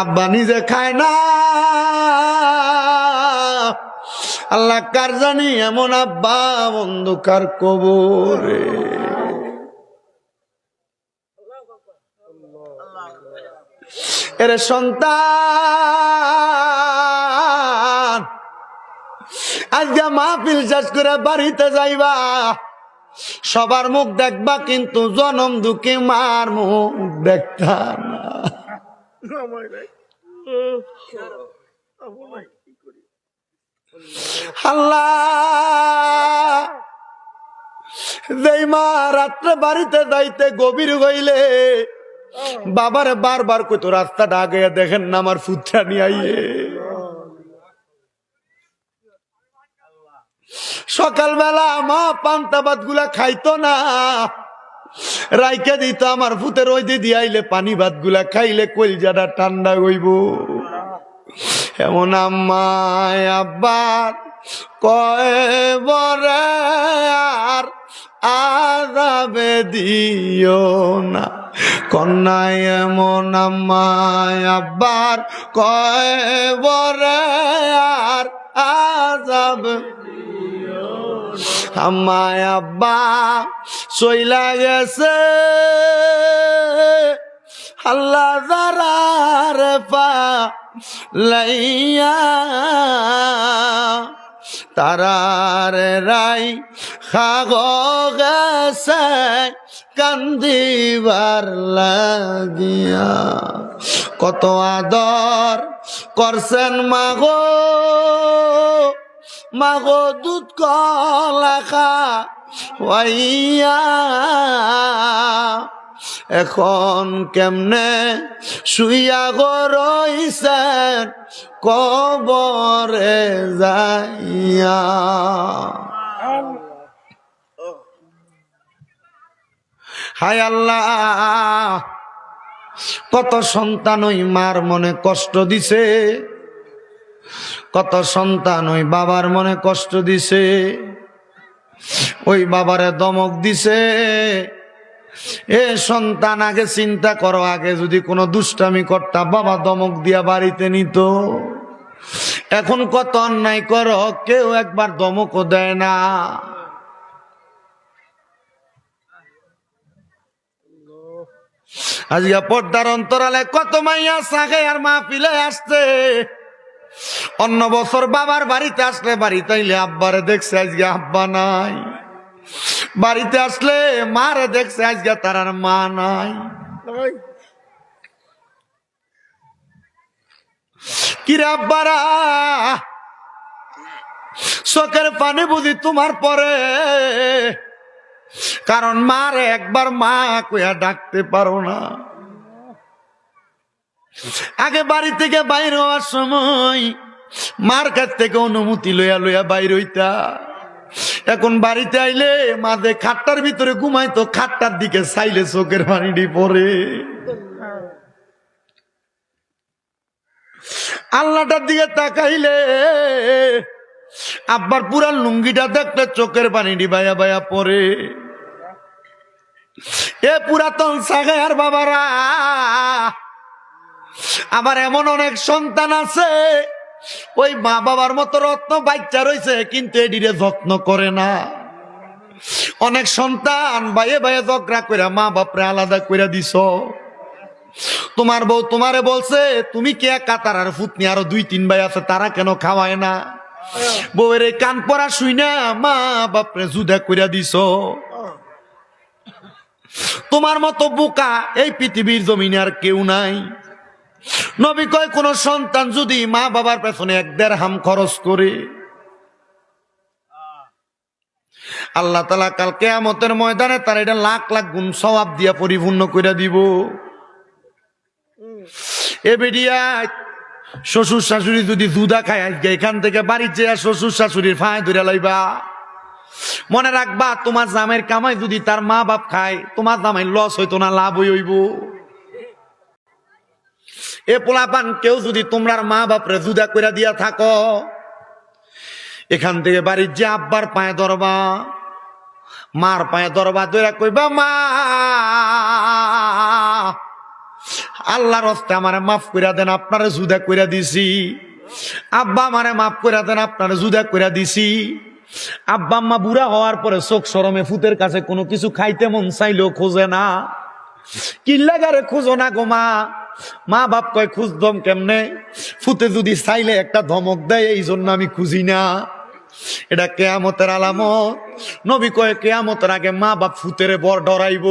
আব্বা নিজে খায় না। আল্লাহ কার জানি এমন আব্বা অন্ধকার কবরে? এরে সন্তান, আজকে মাহফিল শেষ করে বাড়িতে যাইবা। সবার মুখ দেখবা, কিন্তু জনম দুঃখে মার মুখ দেখতা না। বাড়িতে যাইতে গভীর হইলে বাবারে বারবার কইতো রাস্তাটা আগে দেখেন না আমার ফুটটা নিয়ে আইয়ে। সকালবেলা মা পান্তা ভাতগুলা খাইতো না। রাইকে দিত আমার ফুতের ওই দিদি আইলে পানি ভাতগুলা খাইলে কলজাটা ঠান্ডা হইব। এমন আম্মায় আব্বার কয় বরে আর আদাবে দিও না। কন্যায় এমন আম্মায় আব্বার কয় বরে আর আজাব আমায় আব্বা সইলা গেছে। আল্লাহ দারার পা লাইয়া, তারার রাই খাগ গেছে, কান্দিবার লাগিয়া। কত আদর করছেন মাগো। মাগো কলাখা এখন কেমনে শুইয়া গো রইছেন কবরে যাইয়া? হায় আল্লাহ, কত সন্তান ওই মার মনে কষ্ট দিছে। কত সন্তান ওই বাবার মনে কষ্ট দিছে, ওই বাবারে দমক দিছে। এ সন্তান, আগে চিন্তা করো, আগে যদি কোনো দুষ্টামি করতা, বাবা দমক দিয়া বাড়িতে নিত। এখন কত অন্যায় করো, কেউ একবার দমকও দেয় না। আজকে পর্দার অন্তরালে কত মাইয়া সাগে আর মা পিলে আসছে। অন্য বছর বাবার বাড়িতে আসলে বাড়িতে আইলে আব্বারে দেখছে আজকে আব্বা নাই। বাড়িতে আসলে মারে দেখছে আজকে তার আর মা নাই। কিরে আব্বারা, চোখের পানি বুঝি তোমার পরে। কারণ মারে একবার মা কইয়া ডাকতে পারো না। আগে বাড়ি থেকে বাইর হওয়ার সময় মার কাছ থেকে অনুমতি লইয়া লইয়া বাইর হইতা। এখন বাড়িতে আইলে মাঝে খাটটার ভিতরে ঘুমাইতো খাটটার দিকে চাইলে চোখের পানিটি পরে আল্লাহটার দিকে তাকাইলে আব্বার পুরা লুঙ্গিটা দেখলে চোখের পানিটি বায়া বায়া পরে এ পুরাতন সাগায় আর বাবারা আবার এমন অনেক সন্তান আছে, ওই মা বাবার মতো রত্ন বাচ্চা রয়েছে, কিন্তু এডিরে যত্ন করে না। অনেক সন্তান বাইয়ে বাইয়ে ঝগড়া করে মা বাপরে আলাদা করে দিছ। তোমার বউ তোমারে বলছে, তুমি কে কাতার আর ফুতনি আরও দুই, তিন ভাই আছে, তারা কেন খাওয়ায় না? বউয়ের এই কান পরা শুই না, মা বাপরে জুদা কইরা দিছ। তোমার মতো বোকা এই পৃথিবীর জমিনে আর কেউ নাই। নবী কয়, কোন সন্তান যদি মা বাবার পেছনে এক দেড় হাম খরচ করে, আল্লাহ তালা কাল কেয়ামতের ময়দানে তার এটা লাখ লাখ গুণ সবাব দিয়া পরিপূর্ণ করে দিব। এ বেডিয়া, শ্বশুর শাশুড়ি যদি দুধা খায় এখান থেকে বাড়ি চেয়ে শ্বশুর শাশুড়ির ফাঁয় ধরে লাইবা। মনে রাখবা, তোমার জামের কামাই যদি তার মা বাপ খায়, তোমার জামাই লস হইতো না লাভ হইব। এ পোলাপান, কেউ যদি তোমরার মা বাপরে জুদা করে দিয়া থাকো, এখান থেকে বাড়ির যে আব্বার পায়ে ধরবা, মার পায়ে ধরবা ধরে কইবা, মা, আল্লাহর হস্তে আমারে মাফ কইরা দেন, আপনারে জুদা কইরা দিছি। আব্বা আমারে মাফ কইরা দেন, আপনারে জুদা কইরা দিছি। আব্বা আম্মা বুড়া হওয়ার পরে চোখ সরমে ফুতের কাছে কোনো কিছু খাইতে মন চাইলেও খোঁজে না। কিল্লাগারে খুঁজো না গো মা বাপ কয়, খুঁজদম কেমনে? ফুতে যদি চাইলে একটা ধমক দেয়, এই জন্য আমি খুঁজি না। এটা কেয়ামতের আলামত। নবী কয়, কেয়ামতের আগে মা বাপ ফুতেরে বর ডরাইব।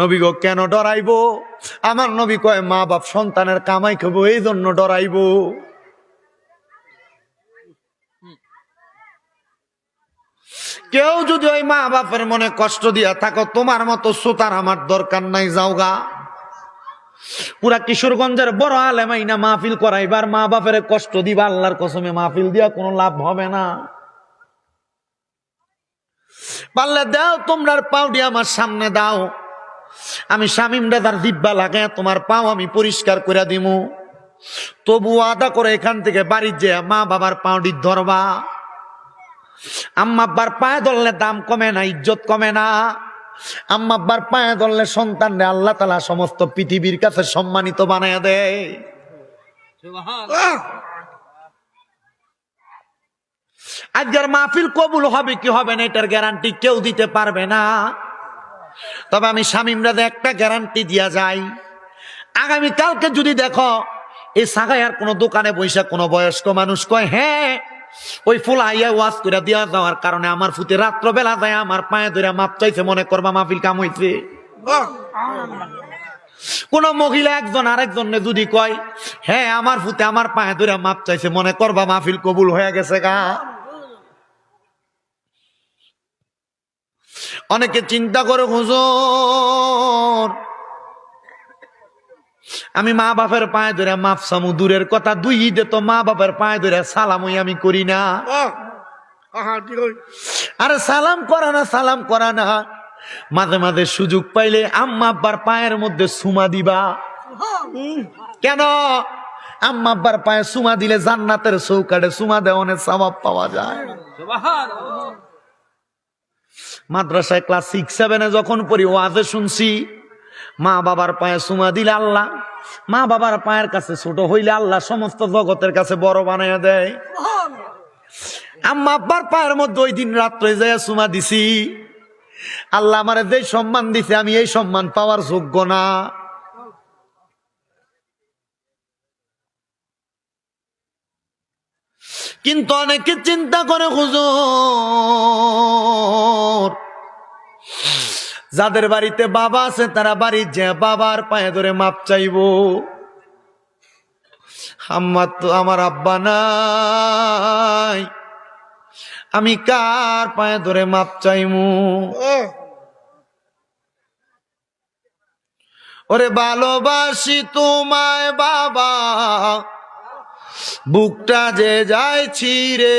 নবী কেন ডরাইব? আমার নবী কয়, মা বাপ সন্তানের কামাই খাব, এই জন্য ডরাইব। কেউ যদি ওই মা বাপের মনে কষ্ট দিয়া থাকো, তোমার মতো সুতার আমার দরকার নাই যাওগা পুরা কিশোরগঞ্জের বড় আলেমাইনা মাহফিল করাইবার মা বাপের কষ্ট দিবা, আল্লাহর কসমে মাহফিল দিয়া কোনো লাভ হবে না। পারলে দাও, তোমরার পাউডি আমার সামনে দাও। আমি শামিম দাদার দিব্যা লাগে তোমার পাও আমি পরিষ্কার করে দিমু। তবু আদা করে এখান থেকে বাড়ির যে মা বাবার পাউডির ধরবা। আম্মা আব্বার পায়ে ধরলে দাম কমে না, ইজ্জত কমে না। আম্মা আব্বার পায়ে ধরলে সন্তান রে আল্লাহ তালা সমস্ত পৃথিবীর কাছে সম্মানিত বানায় দেয়। আজকের মাহফিল কবুল হবে কি হবে না, এটার গ্যারান্টি কেউ দিতে পারবে না। তবে আমি স্বামীমরাদের একটা গ্যারান্টি দিয়া যাই। আগামী কালকে যদি দেখো, এই সাগাইয়ার কোনো দোকানে বৈশা কোনো বয়স্ক মানুষ কয় হ্যাঁ ওই ফুল আইয়া ওয়াজ করে দিয়া যাওয়ার কারণে আমার ফুতে রাত্রবেলা যায় আমার পায়ে ধরে মাপ চাইছে মনে করবা মাহফিল কাম হইছে। কোন মহিলা একজন আরেকজন যদি কয় হ্যাঁ আমার ফুতে আমার পায়ে ধরে মাপ চাইছে মনে করবা মাহফিল কবুল হয়ে গেছে গা? অনেকে চিন্তা করে হুজুর আমি মা বাপের পায়ে ধরে মাপ সামু দূরের কথা, দুই ঈদে তো মা বাপের পায়ে ধরে সালামই আমি করি না। আরে সালাম করা না, সালাম করা না। মাঝে মাঝে সুযোগ পাইলে আম্মা আব্বার পায়ের মধ্যে সুমা দিবা। কেন? আম্মা আব্বার পায়ে সুমা দিলে জান্নাতের চৌকাটে সুমা দেওয়ানের স্বভাব পাওয়া যায়। মাদ্রাসায় ক্লাস সিক্স সেভেনে যখন পড়ি, ওয়াজে শুনছি মা বাবার পায়ে সুমা দিলে আল্লাহ। মা বাবার পায়ের কাছে ছোট হইলে আল্লাহ সমস্ত জগতের কাছে বড় বানাইয়া দেয়। আম্মা আব্বার পায়ের মধ্যে ওই দিন রাত্রে যায় সুমা দিছি। আল্লাহ আমার যে সম্মান দিছে, আমি এই সম্মান পাওয়ার যোগ্য না। কিন্তু অনেকে চিন্তা করে, হুজুর যাদের বাড়িতে বাবা আছে, তারা বাড়ি যে বাবার পায়ে ধরে মাপ চাইব। আমার তো আমার আব্বা নাই। আমি কার পায়ে ধরে মাপ চাইমু ওরে ভালোবাসি তোমায় বাবা, বুকটা যে যায় ছিড়ে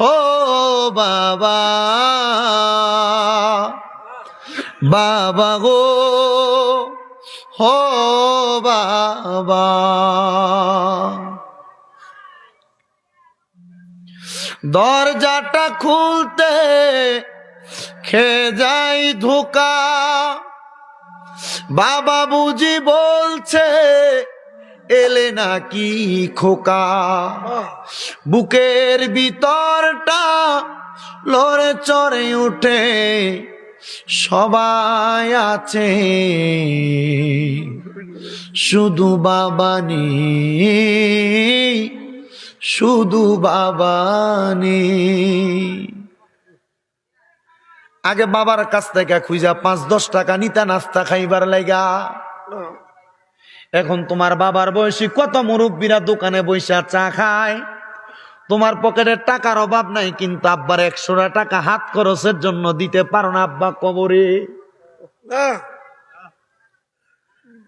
হো বাবা। বাবা গো হো বাবা। দরজাটা খুলতে খে যাই ধোকা। বাবা বুঝি বলছে এলে নাকি খোকা? বুকের ভিতরটা লড়ে চড়ে উঠে সবাই আছে। শুধু বাবা নেই, শুধু বাবা আগে বাবার কাছ থেকে খুঁজা পাঁচ, দশ টাকা নিতা নাস্তা খাইবার লাগা এখন তোমার বাবার বয়সী কত মুরব্বীরা দোকানে বৈশা চা খায়? তোমার পকেটে টাকার অভাব নাই কিন্তু আব্বার একশোটা টাকা হাত খরচের জন্য দিতে পারো না আব্বা কবরে।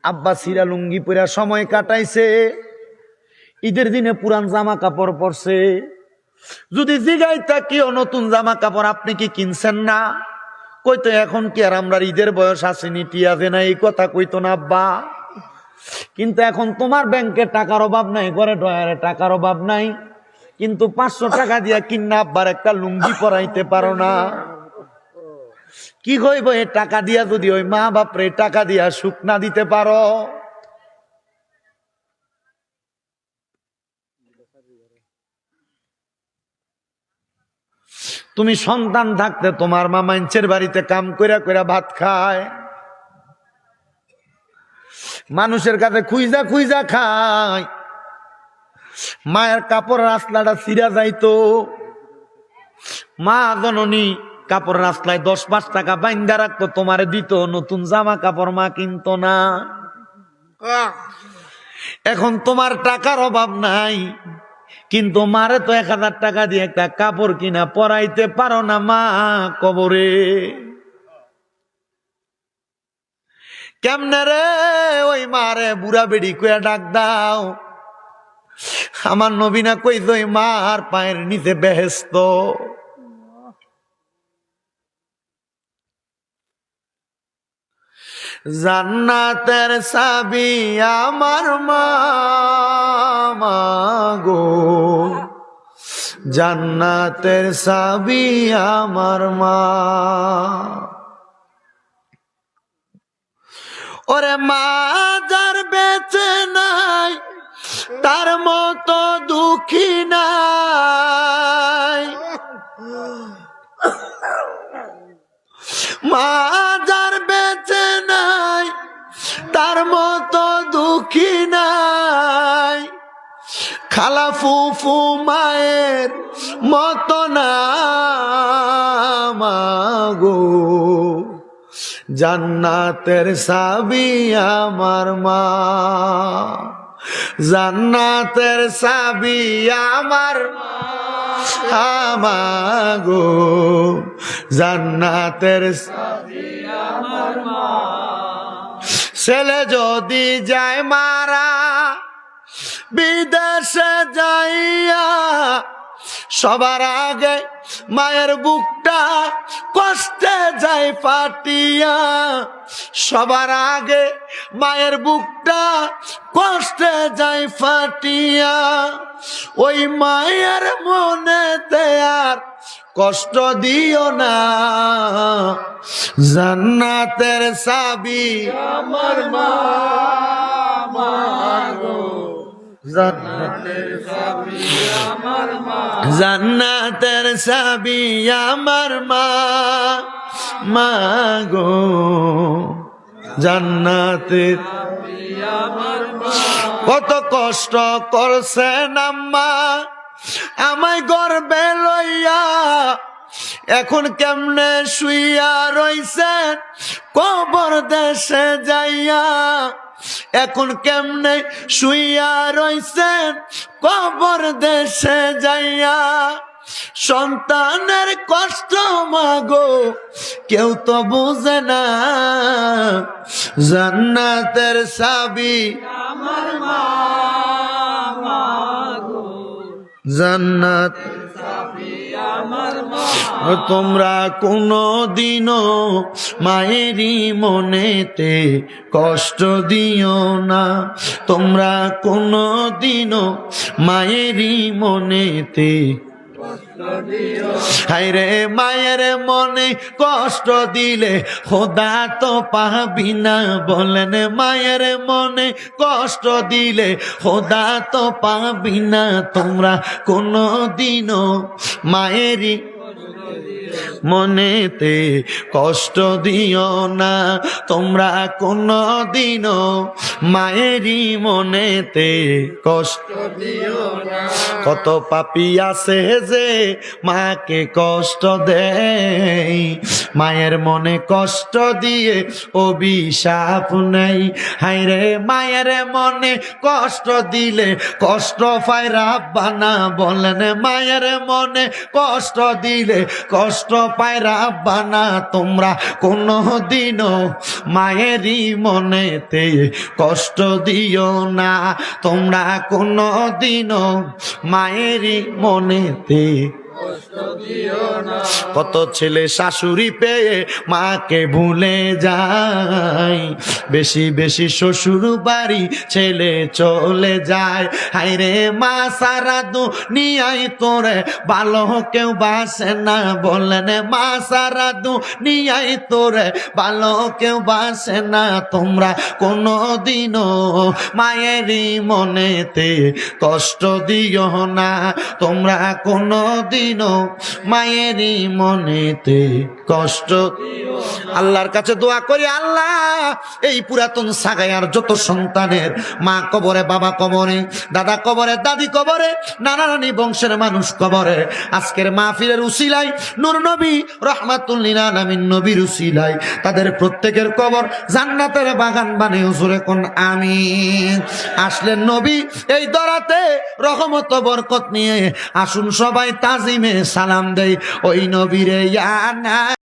আব্বা সিরা লুঙ্গি পরা সময় কাটাইছে ঈদের দিনে পুরান জামা কাপড় পরছে। যদি জিগাইতা কেউ নতুন জামা কাপড় আপনি কি কিনছেন না? কইতো এখন কি আর আমরা ঈদের বয়স আসেনি টিয়াছে না এই কথা কইতো না আব্বা। কিন্তু এখন তোমার ব্যাংকে টাকার অভাব নাই, ঘরে ডয়ারে টাকার অভাব নাই। কিন্তু পাঁচশো টাকা দিয়া কিনা আব্বার একটা লুঙ্গি পরাইতে পারো না। কি কইব এ টাকা দিয়া যদি ওই মা বাপরে টাকা দিয়া সুখ না দিতে পারো? তুমি সন্তান থাকতে তোমার মা মাইনছের বাড়িতে কাম কইরা কইরা ভাত খায়। মানুষের কাছে খুইজা খুইজা খায়। মায়ের কাপড় রাস্তাটা ছিঁড়া যাইতো। মা জননী কাপড় রাস্তায় দশ পাঁচ টাকা বাইন্দা রাখতো, তোমারে দিত, নতুন জামা কাপড় মা কিনতো না। এখন তোমার টাকার অভাব নাই, কিন্তু মারে তো এক হাজার টাকা দিয়ে একটা কাপড় কিনা, পরাইতে পারো না মা কবরে। কেমনে রে ওই মারে বুড়া বেড়ি কইয়া ডাক দাও? আমার নবীনা কই ওই মার পায়ের নিচে বেহেস্ত? জান্নাতের সাবি আমার মা গো। জান্নাতের সাবি আমার মা। ওরে মা যার বেঁচে নাই, তার মতো দুঃখী নাই। মা যার বেঁচে নাই, তার মতো দুঃখী নাই। খালা ফুফু মায়ের মতো না মাগো জান্নাতের সাবি আমার মা। জান্নাতের সাবি আমার আমাগো, জান্নাতের ছেলে যদি যায় মারা, বিদেশে যাইয়া সবার আগে মায়ের বুকটা কষ্টে যায় ফাটিয়া। সবার আগে মায়ের বুকটা কষ্টে যায় ফাটিয়া। ওই মায়ের মনেতে আর কষ্ট দিও না। জান্নাতের সাবি আমার মা জান্নাতের সাবি আমার মা মা গো। জান্নাতের কত কষ্ট করছেন আম্মা, আমায় গর্বে লইয়া এখন কেমনে শুইয়া রইছেন? কবর দেশে যাইয়া এখন কেমনে শুইয়া রইছেন? কবর দেশে যাইয়া। সন্তানের কষ্ট মাগো কেউ তো বুঝে না। জান্নাতের সাবি জান্নাত তোমরা কোনো দিন মায়েরই মনেতে কষ্ট দিও না। তোমরা কোনো দিন মায়েরই মনেতে হাইরে মায়ের মনে কষ্ট দিলে খোদা তো পাবি না বলেন মায়ের মনে কষ্ট দিলে খোদা তো পাবি না তোমরা কোনো দিনও মায়েরই মনেতে কষ্ট দিও না, তোমরা কোনো দিনও মায়েরই মনেতে কষ্ট দিও না। কত পাপি আছে যে মাকে কষ্ট দেয় মায়ের মনে কষ্ট দিয়ে অভিশাপ নেই। হাইরে মায়ের মনে কষ্ট দিলে কষ্ট পায় রাব্বানা বলেন। মায়ের মনে কষ্ট দিলে কষ্ট পায়রা বানা তোমরা কোনো দিনও মায়েরই মনেতে কষ্ট দিও না। তোমরা কোনো দিনও মায়েরই মনেতে কত ছেলে শাশুড়ি পেয়ে মাকে ভুলে যায়। বেশি বেশি শ্বশুর বাড়ি ছেলে চলে যায়। হাইরে মা, সারা দুনিয়ায় তোরে ভালো কেউ বাসে না। বললেন মা, সারা দুনিয়ায় তোরে ভালো কেউ বাসে না। তোমরা কোনো দিনও মায়েরই মনেতে কষ্ট দিও না। তোমরা কোনো দিনও মায়েরই মনেতে কষ্ট আল্লাহর কাছে দোয়া করি, আল্লাহ, এই পুরাতন সাগায়ার যত সন্তানের মা কবরে, বাবা কবরে, দাদা কবরে, দাদি কবরে, নানা নানি বংশের মানুষ কবরে, আজকের মাহফিলের উসিলাই নূর নবী রহমাতুল্লিন আলামিন নবীর উসিলাই তাদের প্রত্যেকের কবর জান্নাতের বাগান বানে হুজুরে কোন আমি আসলেন নবী, এই দরাতে রহমত বরকত নিয়ে আসুন সবাই তাজিমে সালাম দেই, ওই নবীরে ইয়া